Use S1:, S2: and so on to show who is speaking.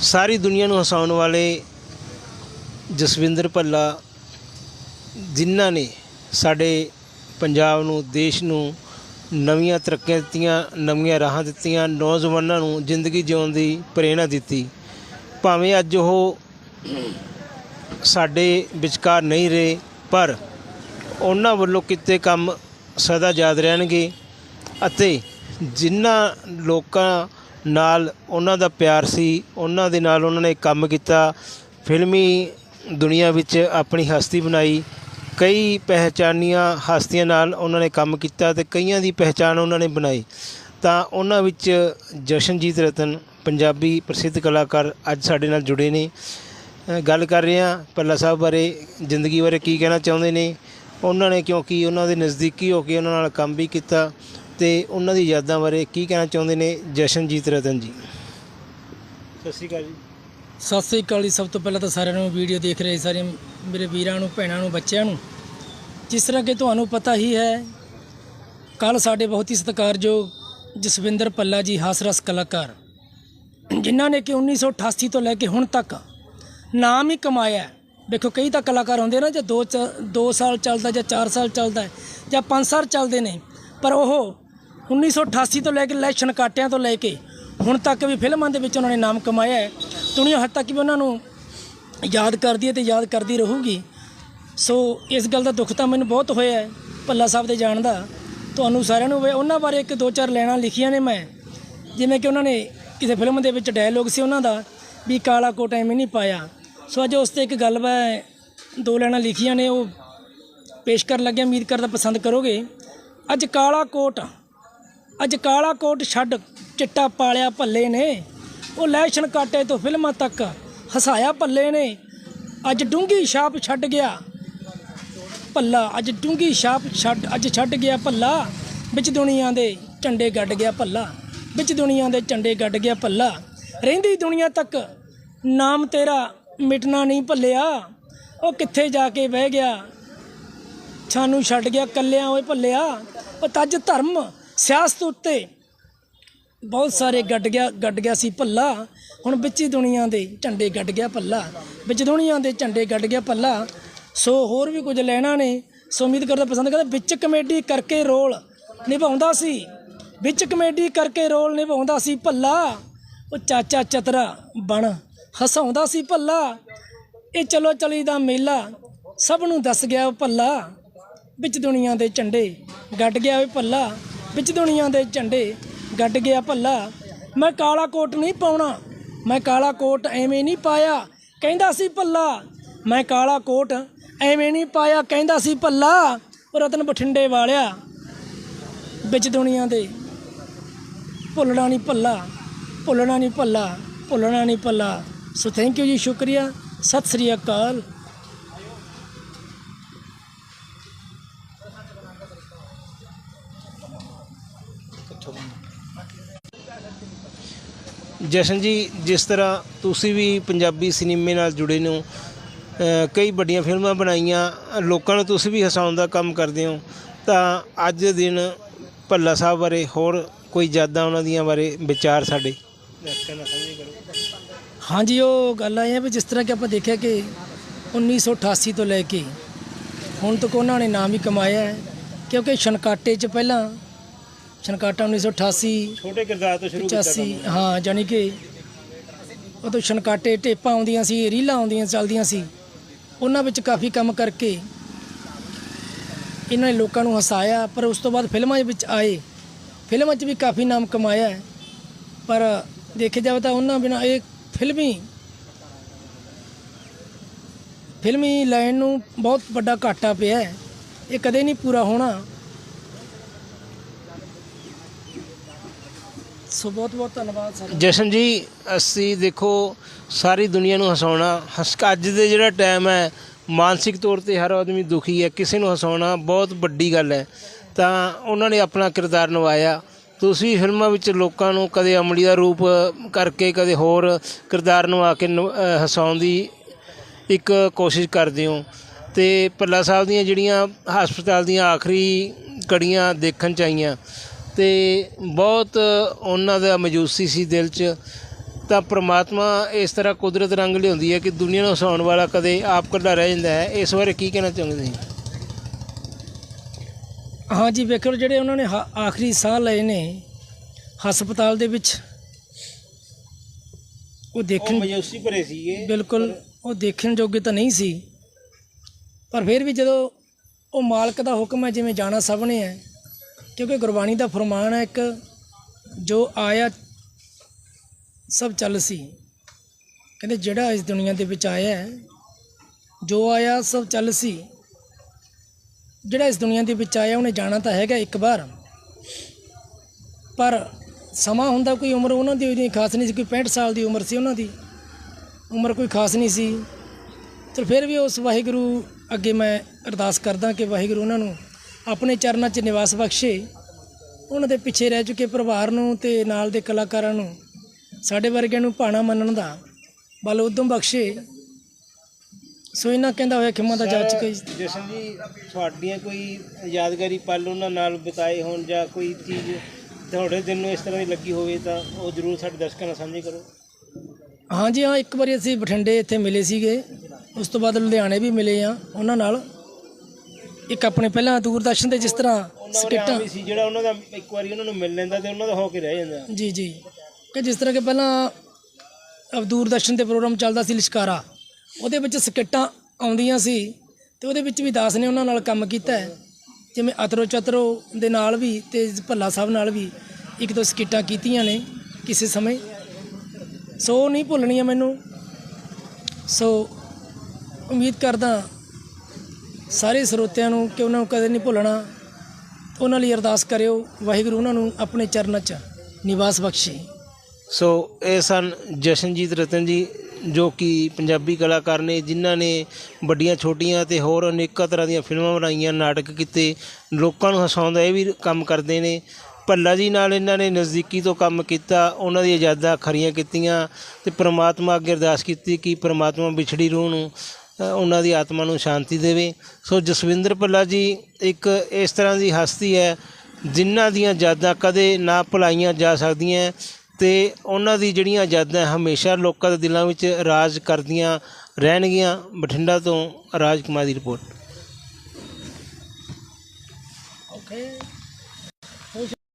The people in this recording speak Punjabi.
S1: ਸਾਰੀ ਦੁਨੀਆ ਨੂੰ ਹਸਾਉਣ ਵਾਲੇ ਜਸਵਿੰਦਰ ਭੱਲਾ ਜਿਨ੍ਹਾਂ ਨੇ ਸਾਡੇ ਪੰਜਾਬ ਨੂੰ, ਦੇਸ਼ ਨੂੰ ਨਵੀਆਂ ਤਰੱਕੀਆਂ ਦਿੱਤੀਆਂ, ਨਵੀਆਂ ਰਾਹਾਂ ਦਿੱਤੀਆਂ, ਨੌਜਵਾਨਾਂ ਨੂੰ ਜ਼ਿੰਦਗੀ ਜਿਉਣ ਦੀ ਪ੍ਰੇਰਣਾ ਦਿੱਤੀ। ਭਾਵੇਂ ਅੱਜ ਉਹ ਸਾਡੇ ਵਿਚਕਾਰ ਨਹੀਂ ਰਹੇ, ਪਰ ਉਹਨਾਂ ਵੱਲੋਂ ਕੀਤੇ ਕੰਮ ਸਦਾ ਯਾਦ ਰਹਿਣਗੇ ਅਤੇ ਜਿਨ੍ਹਾਂ ਲੋਕਾਂ ਨਾਲ ਉਹਨਾਂ ਦਾ ਪਿਆਰ ਸੀ, ਉਹਨਾਂ ਦੇ ਨਾਲ ਉਹਨਾਂ ਨੇ ਕੰਮ ਕੀਤਾ, ਫਿਲਮੀ ਦੁਨੀਆ ਵਿੱਚ ਆਪਣੀ ਹਸਤੀ ਬਣਾਈ। ਕਈ ਪਹਿਚਾਨੀਆਂ ਹਸਤੀਆਂ ਨਾਲ ਉਹਨਾਂ ਨੇ ਕੰਮ ਕੀਤਾ ਤੇ ਕਈਆਂ ਦੀ ਪਹਿਚਾਣ ਉਹਨਾਂ ਨੇ ਬਣਾਈ। ਤਾਂ ਉਹਨਾਂ ਵਿੱਚ ਜਸ਼ਨਜੀਤ ਰਤਨ, ਪੰਜਾਬੀ ਪ੍ਰਸਿੱਧ ਕਲਾਕਾਰ ਅੱਜ ਸਾਡੇ ਨਾਲ ਜੁੜੇ ਨੇ। ਗੱਲ ਕਰ ਰਹੇ ਹਾਂ ਪੱਲਾ ਸਾਹਿਬ ਬਾਰੇ, ਜ਼ਿੰਦਗੀ ਬਾਰੇ ਕੀ ਕਹਿਣਾ ਚਾਹੁੰਦੇ ਨੇ? ਉਹਨਾਂ ਨੇ ਕਿਉਂਕਿ ਉਹਨਾਂ ਦੇ ਨਜ਼ਦੀਕੀ ਹੋ ਕੇ ਉਹਨਾਂ ਨਾਲ ਕੰਮ ਵੀ ਕੀਤਾ। ਤੇ ਉਹਨਾਂ ਦੀ ਯਾਦਾਂ ਬਾਰੇ ਕੀ ਕਹਿਣਾ ਚਾਹੁੰਦੇ ਨੇ ਜਸ਼ਨਜੀਤ ਰਤਨ ਜੀ? ਸਤਿ ਸ਼੍ਰੀ ਅਕਾਲ ਜੀ।
S2: ਸਤਿ ਸ੍ਰੀ ਅਕਾਲ ਜੀ। ਸਭ ਤੋਂ ਪਹਿਲਾਂ ਤਾਂ ਸਾਰਿਆਂ ਨੂੰ ਵੀਡੀਓ ਦੇਖ ਰਹੇ ਸਾਰੇ ਮੇਰੇ ਵੀਰਾਂ ਨੂੰ ਭੈਣਾਂ ਨੂੰ ਬੱਚਿਆਂ ਨੂੰ। ਜਿਸ ਤਰ੍ਹਾਂ ਕਿ ਤੁਹਾਨੂੰ ਪਤਾ ਹੀ ਹੈ ਕੱਲ ਸਾਡੇ ਬਹੁਤ ਹੀ ਸਤਿਕਾਰਯੋਗ ਜਸਵਿੰਦਰ ਪੱਲਾ ਜੀ ਹਾਸਰਸ ਕਲਾਕਾਰ ਜਿਨ੍ਹਾਂ ਨੇ ਕਿ 1988 ਤੋਂ ਲੈ ਕੇ ਹੁਣ ਤੱਕ ਨਾਮ ਹੀ ਕਮਾਇਆ ਹੈ। ਦੇਖੋ ਕਈ ਤਾਂ ਕਲਾਕਾਰ ਹੁੰਦੇ ਨਾ ਜੇ 2 2 ਸਾਲ ਚੱਲਦਾ ਜਾਂ 4 ਸਾਲ ਚੱਲਦਾ ਹੈ ਜਾਂ 5 ਸਾਲ ਚੱਲਦੇ ਨੇ ਪਰ ਉਹ 1988 ਤੋਂ ਲੈ ਕੇ ਇਲੈਕਸ਼ਨ ਕਾਟਿਆਂ ਤੋਂ ਲੈ ਕੇ ਹੁਣ ਤੱਕ ਵੀ ਫਿਲਮਾਂ ਦੇ ਵਿੱਚ ਉਹਨਾਂ ਨੇ ਨਾਮ ਕਮਾਇਆ ਹੈ। ਦੁਨੀਆ ਹੱਦ ਤੱਕ ਵੀ ਉਹਨਾਂ ਨੂੰ ਯਾਦ ਕਰਦੀ ਹੈ ਤੇ ਯਾਦ ਕਰਦੀ ਰਹੂਗੀ। ਸੋ ਇਸ ਗੱਲ ਦਾ ਦੁੱਖ ਤਾਂ ਮੈਨੂੰ ਬਹੁਤ ਹੋਇਆ ਹੈ, ਭੱਲਾ ਸਾਹਿਬ ਦੇ ਜਾਣ ਦਾ। ਤੁਹਾਨੂੰ ਸਾਰਿਆਂ ਨੂੰ ਉਹਨਾਂ ਬਾਰੇ ਇੱਕ ਦੋ ਚਾਰ ਲੈਣਾ ਲਿਖੀਆਂ ਨੇ ਮੈਂ। ਜਿਵੇਂ ਕਿ ਉਹਨਾਂ ਨੇ ਕਿਸੇ ਫਿਲਮ ਦੇ ਵਿੱਚ ਡਾਇਲੋਗ ਸੀ ਉਹਨਾਂ ਦਾ ਵੀ ਕਾਲਾ ਕੋਟ ਐਵੇਂ ਨਹੀਂ ਪਾਇਆ। ਸੋ ਅੱਜ ਉਸ ਤੇ ਇੱਕ ਗੱਲ ਮੈਂ ਦੋ ਲੈਣਾ ਲਿਖੀਆਂ ਨੇ, ਉਹ ਪੇਸ਼ ਕਰਨ ਲੱਗਿਆ, ਉਮੀਦ ਕਰਦਾ ਪਸੰਦ ਕਰੋਗੇ। ਅੱਜ ਕਾਲਾ ਕੋਟ ਅੱਜ ਕਾਲਾ ਕੋਟ ਛੱਡ ਚਿੱਟਾ ਪਾਲਿਆ ਭੱਲੇ ਨੇ। ਉਹ ਲੈਸ਼ਨ ਕਾਟੇ ਤੋਂ ਫਿਲਮਾਂ ਤੱਕ ਹਸਾਇਆ ਭੱਲੇ ਨੇ। ਅੱਜ ਡੂੰਗੀ ਛਾਪ ਛੱਡ ਗਿਆ ਭੱਲਾ। ਅੱਜ ਡੂੰਗੀ ਛਾਪ ਛੱਡ, ਅੱਜ ਛੱਡ ਗਿਆ ਭੱਲਾ। ਵਿੱਚ ਦੁਨੀਆ ਦੇ ਝੰਡੇ ਗੱਡ ਗਿਆ ਭੱਲਾ। ਵਿੱਚ ਦੁਨੀਆ ਦੇ ਝੰਡੇ ਗੱਡ ਗਿਆ ਭੱਲਾ। ਰਹਿੰਦੀ ਦੁਨੀਆ ਤੱਕ ਨਾਮ ਤੇਰਾ ਮਿਟਣਾ ਨਹੀਂ ਭੱਲਿਆ। ਉਹ ਕਿੱਥੇ ਜਾ ਕੇ ਬਹਿ ਗਿਆ? ਸਾਨੂੰ ਛੱਡ ਗਿਆ, ਕੱਲਿਆਂ ਓਏ ਭੱਲਿਆ। ਉਹ ਤੱਜ ਧਰਮ ਸਿਆਸਤ ਉੱਤੇ ਬਹੁਤ ਸਾਰੇ ਗੱਡ ਗਿਆ ਗੱਡ ਗਿਆ ਸੀ ਭੱਲਾ। ਹੁਣ ਵਿੱਚ ਹੀ ਦੁਨੀਆ ਦੇ ਝੰਡੇ ਗੱਡ ਗਿਆ ਭੱਲਾ। ਵਿੱਚ ਦੁਨੀਆ ਦੇ ਝੰਡੇ ਗੱਡ ਗਿਆ ਭੱਲਾ। ਸੋ ਹੋਰ ਵੀ ਕੁਝ ਲੈਣਾ ਨੇ। ਸੋ ਉਮੀਦ ਕਰਦਾ ਪਸੰਦ ਕਰਦਾ, ਵਿੱਚ ਕਮੇਡੀ ਕਰਕੇ ਰੋਲ ਨਿਭਾਉਂਦਾ ਸੀ। ਵਿੱਚ ਕਮੇਡੀ ਕਰਕੇ ਰੋਲ ਨਿਭਾਉਂਦਾ ਸੀ ਭੱਲਾ। ਉਹ ਚਾਚਾ ਚਤਰਾ ਬਣ ਹਸਾਉਂਦਾ ਸੀ ਭੱਲਾ। ਇਹ ਚਲੋ ਚਲੀ ਦਾ ਮੇਲਾ, ਸਭ ਨੂੰ ਦੱਸ ਗਿਆ ਉਹ ਭੱਲਾ। ਵਿੱਚ ਦੁਨੀਆ ਦੇ ਝੰਡੇ ਗੱਡ ਗਿਆ ਉਹ ਭੱਲਾ। ਵਿੱਚ ਦੁਨੀਆ ਦੇ ਝੰਡੇ ਗੱਡ ਗਿਆ ਭੱਲਾ। ਮੈਂ ਕਾਲਾ ਕੋਟ ਨਹੀਂ ਪਾਉਣਾ, ਮੈਂ ਕਾਲਾ ਕੋਟ ਐਵੇਂ ਨਹੀਂ ਪਾਇਆ, ਕਹਿੰਦਾ ਸੀ ਭੱਲਾ। ਮੈਂ ਕਾਲਾ ਕੋਟ ਐਵੇਂ ਨਹੀਂ ਪਾਇਆ, ਕਹਿੰਦਾ ਸੀ ਭੱਲਾ। ਰਤਨ ਬਠਿੰਡੇ ਵਾਲਿਆ ਵਿੱਚ ਦੁਨੀਆ ਦੇ। ਭੁੱਲਣਾ ਨਹੀਂ ਭੱਲਾ, ਭੁੱਲਣਾ ਨਹੀਂ ਭੱਲਾ, ਭੁੱਲਣਾ ਨਹੀਂ ਭੱਲਾ। ਸੋ ਥੈਂਕ ਯੂ ਜੀ, ਸ਼ੁਕਰੀਆ। ਸਤਿ ਸ੍ਰੀ ਅਕਾਲ।
S1: ਜਸ਼ਨ ਜੀ, ਜਿਸ ਤਰ੍ਹਾਂ ਤੁਸੀਂ ਵੀ ਪੰਜਾਬੀ ਸਿਨੇਮੇ ਨਾਲ ਜੁੜੇ ਨੂੰ ਕਈ ਵੱਡੀਆਂ ਫਿਲਮਾਂ ਬਣਾਈਆਂ, ਲੋਕਾਂ ਨੂੰ ਤੁਸੀਂ ਵੀ ਹਸਾਉਣ ਦਾ ਕੰਮ ਕਰਦੇ ਹੋ, ਤਾਂ ਅੱਜ ਦੇ ਦਿਨ ਭੱਲਾ ਸਾਹਿਬ ਬਾਰੇ ਹੋਰ ਕੋਈ ਯਾਦਾਂ ਉਹਨਾਂ ਦੀਆਂ ਬਾਰੇ ਵਿਚਾਰ ਸਾਡੇ?
S2: ਹਾਂਜੀ ਉਹ ਗੱਲ ਆਈ ਹੈ ਵੀ ਜਿਸ ਤਰ੍ਹਾਂ ਕਿ ਆਪਾਂ ਦੇਖਿਆ ਕਿ 1988 ਤੋਂ ਲੈ ਕੇ ਹੁਣ ਤੱਕ ਉਹਨਾਂ ਨੇ ਨਾਮ ਹੀ ਕਮਾਇਆ ਹੈ, ਕਿਉਂਕਿ ਛਨਕਾਟੇ 'ਚ ਪਹਿਲਾਂ ਛਨਕਾਟਾ 1988
S1: ਛੋਟੇ ਕਿਰਦਾਰ ਤੋਂ ਸ਼ੁਰੂ ਕੀਤਾ
S2: 85 ਹਾਂ ਜਾਨੀ ਕਿ ਉਦੋਂ ਛਨਕਾਟੇ ਟੇਪਾਂ ਆਉਂਦੀਆਂ ਸੀ ਰੀਲਾਂ ਆਉਂਦੀਆਂ ਚੱਲਦੀਆਂ ਸੀ। ਉਹਨਾਂ ਵਿੱਚ ਕਾਫੀ ਕੰਮ ਕਰਕੇ ਇਹਨਾਂ ਨੇ ਲੋਕਾਂ ਨੂੰ ਹਸਾਇਆ ਪਰ ਉਸ ਤੋਂ ਬਾਅਦ ਫਿਲਮਾਂ ਵਿੱਚ ਆਏ। ਫਿਲਮਾਂ 'ਚ ਵੀ ਕਾਫੀ ਨਾਮ ਕਮਾਇਆ ਪਰ ਦੇਖਿਆ ਜਾਵੇ ਤਾਂ ਉਹਨਾਂ ਬਿਨਾ ਇਹ ਫਿਲਮੀ ਫਿਲਮੀ ਲਾਈਨ ਨੂੰ ਬਹੁਤ ਵੱਡਾ ਘਾਟਾ ਪਿਆ ਇਹ ਕਦੇ ਨਹੀਂ ਪੂਰਾ ਹੋਣਾ। ਸੋ ਬਹੁਤ ਬਹੁਤ ਧੰਨਵਾਦ ਸਰ
S1: ਜਸ਼ਨ ਜੀ, ਅਸੀਂ ਦੇਖੋ ਸਾਰੀ ਦੁਨੀਆ ਨੂੰ ਹਸਾਉਣਾ, ਹਸ ਅੱਜ ਦੇ ਜਿਹੜਾ ਟਾਈਮ ਹੈ, ਮਾਨਸਿਕ ਤੌਰ ਤੇ ਹਰ ਆਦਮੀ ਦੁਖੀ ਹੈ, ਕਿਸੇ ਨੂੰ ਹਸਾਉਣਾ ਬਹੁਤ ਵੱਡੀ ਗੱਲ ਹੈ। ਤਾਂ ਉਹਨਾਂ ਨੇ ਆਪਣਾ ਕਿਰਦਾਰ ਨਿਭਾਇਆ। ਤੁਸੀਂ ਫਿਲਮਾਂ ਵਿੱਚ ਲੋਕਾਂ ਨੂੰ ਕਦੇ ਅਮਲੀ ਦਾ ਰੂਪ ਕਰਕੇ, ਕਦੇ ਹੋਰ ਕਿਰਦਾਰ ਨਿਭਾ ਕੇ ਨ- ਹਸਾਉਣ ਦੀ ਇੱਕ ਕੋਸ਼ਿਸ਼ ਕਰਦੇ ਹੋ। ਤੇ ਪੱਲਾ ਸਾਹਿਬ ਦੀਆਂ ਜਿਹੜੀਆਂ ਹਸਪਤਾਲ ਦੀਆਂ ਆਖਰੀ ਕੜੀਆਂ ਦੇਖਣ ਚ ਆਈਆਂ ਤੇ ਬਹੁਤ ਉਹਨਾਂ ਦਾ ਮਜੂਸੀ ਸੀ ਦਿਲ 'ਚ। ਤਾਂ ਪ੍ਰਮਾਤਮਾ ਇਸ ਤਰ੍ਹਾਂ ਕੁਦਰਤ ਰੰਗ ਲਿਆਉਂਦੀ ਹੈ ਕਿ ਦੁਨੀਆ ਨੂੰ ਹਸਾਉਣ ਵਾਲਾ ਕਦੇ ਆਪ ਇਕੱਲਾ ਰਹਿ ਜਾਂਦਾ ਹੈ। ਇਸ ਬਾਰੇ ਕੀ ਕਹਿਣਾ ਚਾਹੁੰਦੇ ਤੁਸੀਂ
S2: ਹਾਂ ਜੀ ਵੇਖੋ ਜਿਹੜੇ ਉਹਨਾਂ ਨੇ ਆਖਰੀ ਸਾਹ ਲਏ ਨੇ ਹਸਪਤਾਲ ਦੇ ਵਿੱਚ ਉਹ ਦੇਖਣ
S1: ਮਜੂਸੀ ਭਰੇ ਸੀਗੇ।
S2: ਬਿਲਕੁਲ ਉਹ ਦੇਖਣ ਜੋਗੇ ਤਾਂ ਨਹੀਂ ਸੀ। ਪਰ ਫਿਰ ਵੀ ਜਦੋਂ ਉਹ ਮਾਲਕ ਦਾ ਹੁਕਮ ਹੈ ਜਿਵੇਂ ਜਾਣਾ ਸਭ ਨੇ ਹੈ ਕਿਉਂਕਿ ਗੁਰਬਾਣੀ ਦਾ ਫਰਮਾਨ ਹੈ ਇੱਕ ਜੋ ਆਇਆ ਸਭ ਚੱਲ ਸੀ। ਕਹਿੰਦੇ ਜਿਹੜਾ ਇਸ ਦੁਨੀਆ ਦੇ ਵਿੱਚ ਆਇਆ ਹੈ, ਜੋ ਆਇਆ ਸਭ ਚੱਲ ਸੀ। ਜਿਹੜਾ ਇਸ ਦੁਨੀਆ ਦੇ ਵਿੱਚ ਆਇਆ ਉਹਨੇ ਜਾਣਾ ਤਾਂ ਹੈਗਾ ਇੱਕ ਵਾਰ। ਪਰ ਸਮਾਂ ਹੁੰਦਾ ਕੋਈ ਉਮਰ ਉਹਨਾਂ ਦੀ ਇੰਨੀ ਖਾਸ ਨਹੀਂ ਸੀ ਕੋਈ 65 ਸਾਲ ਦੀ ਉਮਰ ਸੀ ਉਹਨਾਂ ਦੀ। ਉਮਰ ਕੋਈ ਖਾਸ ਨਹੀਂ ਸੀ। ਚਲ ਫਿਰ ਵੀ ਉਸ ਵਾਹਿਗੁਰੂ ਅੱਗੇ ਮੈਂ ਅਰਦਾਸ ਕਰਦਾ ਕਿ ਵਾਹਿਗੁਰੂ ਉਹਨਾਂ ਨੂੰ ਆਪਣੇ ਚਰਨਾਂ 'ਚ ਨਿਵਾਸ ਬਖਸ਼ੇ ਉਹਨਾਂ ਦੇ ਪਿੱਛੇ ਰਹਿ ਚੁੱਕੇ ਪਰਿਵਾਰ ਨੂੰ ਤੇ ਨਾਲ ਦੇ ਕਲਾਕਾਰਾਂ ਨੂੰ ਸਾਡੇ ਵਰਗਿਆਂ ਨੂੰ ਭਾਣਾ ਮੰਨਣ ਦਾ ਬਲ ਉਦਮ ਬਖਸ਼ੇ। ਸੋ ਇਹਨਾਂ ਕਹਿੰਦਾ ਹੋਇਆ ਖਿਮਾ ਦਾ ਜਾ ਚੁੱਕਾ ਜੀ
S1: ਜਸ਼ਨ ਜੀ ਤੁਹਾਡੀਆਂ ਕੋਈ ਯਾਦਗਾਰੀ ਪਲ ਉਹਨਾਂ ਨਾਲ ਬਿਤਾਏ ਹੋਣ ਜਾਂ ਕੋਈ ਚੀਜ਼ ਤੁਹਾਡੇ ਦਿਲ ਨੂੰ ਇਸ ਤਰ੍ਹਾਂ ਦੀ ਲੱਗੀ ਹੋਵੇ ਤਾਂ ਉਹ ਜ਼ਰੂਰ ਸਾਡੇ ਦਰਸ਼ਕਾਂ ਨਾਲ ਸਾਂਝੀ ਕਰੋ।
S2: ਹਾਂਜੀ ਹਾਂ ਇੱਕ ਵਾਰੀ ਅਸੀਂ ਬਠਿੰਡੇ ਇੱਥੇ ਮਿਲੇ ਸੀਗੇ ਉਸ ਤੋਂ ਬਾਅਦ ਲੁਧਿਆਣੇ ਵੀ ਮਿਲੇ ਆ ਉਹਨਾਂ ਨਾਲ ਇੱਕ ਆਪਣੇ ਪਹਿਲਾਂ ਦੂਰਦਰਸ਼ਨ ਤੇ ਜਿਸ ਤਰ੍ਹਾਂ ਸਕਿੱਟਾਂ।
S1: ਵੀ ਸੀ ਜਿਹੜਾ ਉਹਨਾਂ ਦਾ ਇੱਕ ਵਾਰੀ ਉਹਨਾਂ ਨੂੰ ਮਿਲ ਲੈਂਦਾ ਤੇ ਉਹਨਾਂ ਦਾ ਹੋ ਕੇ ਰਹਿ ਜਾਂਦਾ।
S2: ਜੀ ਜੀ। ਕਿ ਜਿਸ ਤਰ੍ਹਾਂ ਕਿ ਪਹਿਲਾਂ ਦੂਰਦਰਸ਼ਨ ਤੇ ਪ੍ਰੋਗਰਾਮ ਚੱਲਦਾ ਸੀ ਲਿਸ਼ਕਾਰਾ। ਉਹਦੇ ਵਿੱਚ ਸਕਿੱਟਾਂ ਆਉਂਦੀਆਂ ਸੀ ਤੇ ਉਹਦੇ ਵਿੱਚ ਵੀ ਦਾਸ ਨੇ ਉਹਨਾਂ ਨਾਲ ਕੰਮ ਕੀਤਾ ਜਿਵੇਂ ਅਤਰੋ ਚਤਰੋ ਦੇ ਨਾਲ ਵੀ ਤੇ ਭੱਲਾ ਸਾਹਿਬ ਨਾਲ ਵੀ ਇੱਕ ਦੋ ਸਕਿੱਟਾਂ ਕੀਤੀਆਂ ਨੇ ਕਿਸੇ ਸਮੇਂ। ਸੋ ਨਹੀਂ ਭੁੱਲਣੀਆਂ ਮੈਨੂੰ। ਸੋ ਉਮੀਦ ਕਰਦਾ ਸਾਰੇ ਸਰੋਤਿਆਂ ਨੂੰ ਕਿ ਉਹਨਾਂ ਨੂੰ ਕਦੇ ਨਹੀਂ ਭੁੱਲਣਾ, ਉਹਨਾਂ ਲਈ ਅਰਦਾਸ ਕਰਿਓ, ਵਾਹਿਗੁਰੂ ਉਹਨਾਂ ਨੂੰ ਆਪਣੇ ਚਰਨਾਂ 'ਚ ਨਿਵਾਸ ਬਖਸ਼ੇ।
S1: ਸੋ ਇਹ ਸਨ ਜਸ਼ਨਜੀਤ ਰਤਨ ਜੀ, ਜੋ ਕਿ ਪੰਜਾਬੀ ਕਲਾਕਾਰ ਨੇ, ਜਿਨ੍ਹਾਂ ਨੇ ਵੱਡੀਆਂ, ਛੋਟੀਆਂ ਤੇ ਹੋਰ ਅਨੇਕਾਂ ਤਰ੍ਹਾਂ ਦੀਆਂ ਫਿਲਮਾਂ ਬਣਾਈਆਂ, ਨਾਟਕ ਕੀਤੇ, ਲੋਕਾਂ ਨੂੰ ਹਸਾਉਂਦਾ, ਇਹ ਵੀ ਕੰਮ ਕਰਦੇ ਨੇ। ਭੱਲਾ ਜੀ ਨਾਲ ਇਹਨਾਂ ਨੇ ਨਜ਼ਦੀਕੀ ਤੋਂ ਕੰਮ ਕੀਤਾ, ਉਹਨਾਂ ਦੀਆਂ ਯਾਦਾਂ ਖਰੀਆਂ ਕੀਤੀਆਂ ਤੇ ਪ੍ਰਮਾਤਮਾ ਅੱਗੇ ਅਰਦਾਸ ਕੀਤੀ ਕਿ ਪ੍ਰਮਾਤਮਾ ਵਿਛੜੀ ਰੂਹ ਨੂੰ ਉਹਨਾਂ ਦੀ ਆਤਮਾ ਨੂੰ ਸ਼ਾਂਤੀ ਦੇਵੇ। ਸੋ ਜਸਵਿੰਦਰ ਭੱਲਾ ਜੀ, ਇੱਕ ਇਸ ਤਰ੍ਹਾਂ ਦੀ ਹਸਤੀ ਹੈ, ਜਿਨ੍ਹਾਂ ਦੀਆਂ ਯਾਦਾਂ ਕਦੇ ਨਾ ਭੁਲਾਈਆਂ ਜਾ ਸਕਦੀਆਂ ਤੇ ਉਹਨਾਂ ਦੀ ਜਿਹੜੀਆਂ ਯਾਦਾਂ ਹਮੇਸ਼ਾ ਲੋਕਾਂ ਦੇ ਦਿਲਾਂ ਵਿੱਚ ਰਾਜ ਕਰਦੀਆਂ ਰਹਿਣਗੀਆਂ। ਬਠਿੰਡਾ ਤੋਂ ਰਾਜ ਕੁਮਾਰ ਦੀ ਰਿਪੋਰਟ।